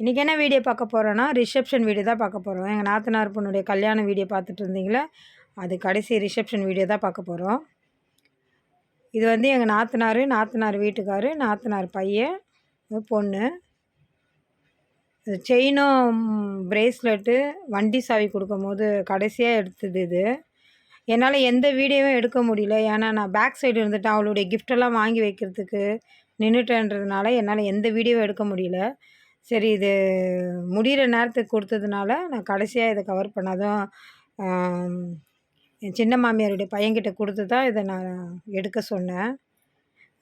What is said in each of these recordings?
இன்றைக்கி என்ன வீடியோ பார்க்க போகிறோன்னா ரிசப்ஷன் வீடியோ தான் பார்க்க போகிறோம் எங்கள் நாத்தனார் பொண்ணுடைய கல்யாண வீடியோ பார்த்துட்டு இருந்தீங்களே? அது கடைசி ரிசப்ஷன் வீடியோ தான் பார்க்க போகிறோம் இது வந்து எங்கள் நாத்தனார் நாத்தனார் வீட்டுக்காரு நாத்தனார் பையன் பொண்ணு. செயினும் பிரேஸ்லெட்டு வண்டி சாவி கொடுக்கும்போது கடைசியாக எடுத்தது இது. என்னால் எந்த வீடியோவும் எடுக்க முடியல. ஏன்னா நான் பேக் சைடு இருந்துட்டேன். அவளுடைய கிஃப்டெல்லாம் வாங்கி வைக்கிறதுக்கு நின்றுட்டேன்றதுனால என்னால் எந்த வீடியோவும் எடுக்க முடியல. சரி இது முடிகிற நேரத்துக்கு கொடுத்ததுனால நான் கடைசியாக இதை கவர் பண்ணாதான் என் சின்ன மாமியாருடைய பையன்கிட்ட கொடுத்து தான் இதை நான் எடுக்க சொன்னேன்.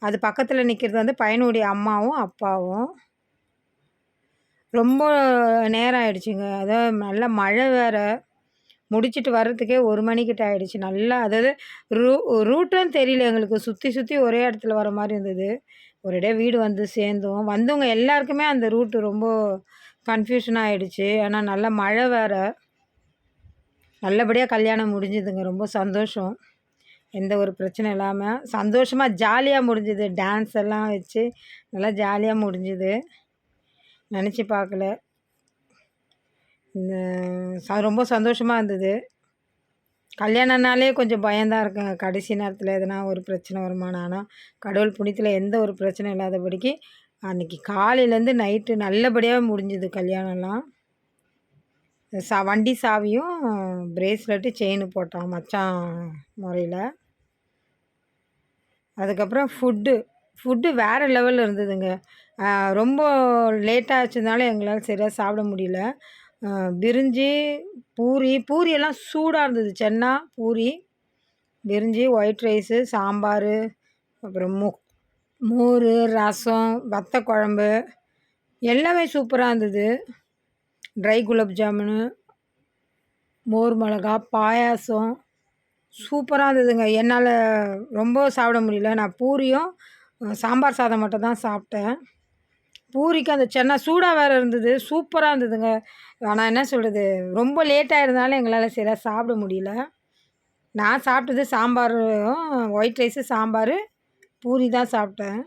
அது பக்கத்தில் நிற்கிறது வந்து பையனுடைய அம்மாவும் அப்பாவும். ரொம்ப நேரம் ஆயிடுச்சுங்க. அதாவது நல்லா மழை வேறு. முடிச்சிட்டு வர்றதுக்கே ஒரு மணிக்கிட்ட ஆகிடுச்சு நல்லா அதாவது ரூ ரூட்டும் தெரியல எங்களுக்கு. சுற்றி சுற்றி ஒரே இடத்துல வர மாதிரி இருந்தது. ஒரேடியாக வீடு வந்து சேர்ந்தோம். வந்தவங்க எல்லாருக்குமே அந்த ரூட்டு ரொம்ப கன்ஃபியூஷன் ஆகிடுச்சு ஆனால் நல்ல மழை வேறு. நல்லபடியாக கல்யாணம் முடிஞ்சுதுங்க. ரொம்ப சந்தோஷம். எந்த ஒரு பிரச்சனை இல்லாமல் சந்தோஷமாக ஜாலியாக முடிஞ்சுது. டான்ஸ் எல்லாம் வச்சு நல்லா ஜாலியாக முடிஞ்சுது. நினச்சி பார்க்கல. இந்த ச ரொம்ப சந்தோஷமாக இருந்தது. கல்யாணம்னாலே கொஞ்சம் பயம்தான் இருக்குங்க கடைசி நேரத்தில் எதனா ஒரு பிரச்சனை வருமானம் ஆனால் கடவுள் புண்ணியத்தில் எந்த ஒரு பிரச்சனை இல்லாதபடிக்கு அன்றைக்கி காலையிலேருந்து நைட்டு நல்லபடியாக முடிஞ்சுது கல்யாணம்லாம். சா வண்டி சாவியும் பிரேஸ்லெட்டு செயின் போட்டான் மச்சான் முறையில். அதுக்கப்புறம் ஃபுட்டு ஃபுட்டு வேறு லெவலில் இருந்ததுங்க. ரொம்ப லேட்டாக ஆச்சுனால எங்களால் சரியாக சாப்பிட முடியல. பிரிஞ்சி பூரி பூரியெல்லாம் சூடாக இருந்தது. சென்னா பூரி பிரிஞ்சி ஒயிட் ரைஸு சாம்பார் அப்புறம் மு மோர் ரசம் வத்த குழம்பு எல்லாமே சூப்பராக இருந்தது. ட்ரை குலாப் ஜாமுனு மோர் மிளகா பாயாசம் சூப்பராக இருந்ததுங்க. என்னால் ரொம்ப சாப்பிட முடியல. நான் பூரியும் சாம்பார் சாதம் மட்டும் தான் சாப்பிட்டேன். பூரிக்கு அந்த சென்னா சூடாக வேறு இருந்தது சூப்பராக இருந்ததுங்க. ஆனால் என்ன சொல்கிறது ரொம்ப லேட்டாக இருந்தாலும் எங்களால் சரியாக சாப்பிட முடியல. நான் சாப்பிட்டது சாம்பாரும் ஒயிட் ரைஸு சாம்பார் பூரி தான் சாப்பிட்டேன்.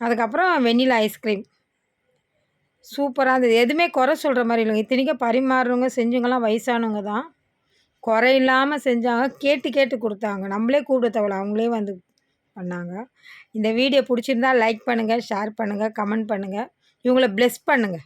அதுக்கப்புறம் வெண்ணிலா ஐஸ்கிரீம் சூப்பராக இருந்தது. எதுவுமே குறை சொல்கிற மாதிரி இல்லைங்க. இத்தனைக்கும் பரிமாறுறவங்க செஞ்சவங்கலாம் வயசானவங்க தான். குறை இல்லாமல் செஞ்சாங்க கேட்டு கேட்டு கொடுத்தாங்க. நம்மளே கூப்பிட தேவையில்ல. அவங்களே வந்து பண்ணாங்க. இந்த வீடியோ பிடிச்சிருந்தா லைக் பண்ணுங்கள் ஷேர் பண்ணுங்கள் கமெண்ட் பண்ணுங்கள் இவங்கள ப்ளெஸ் பண்ணுங்கள்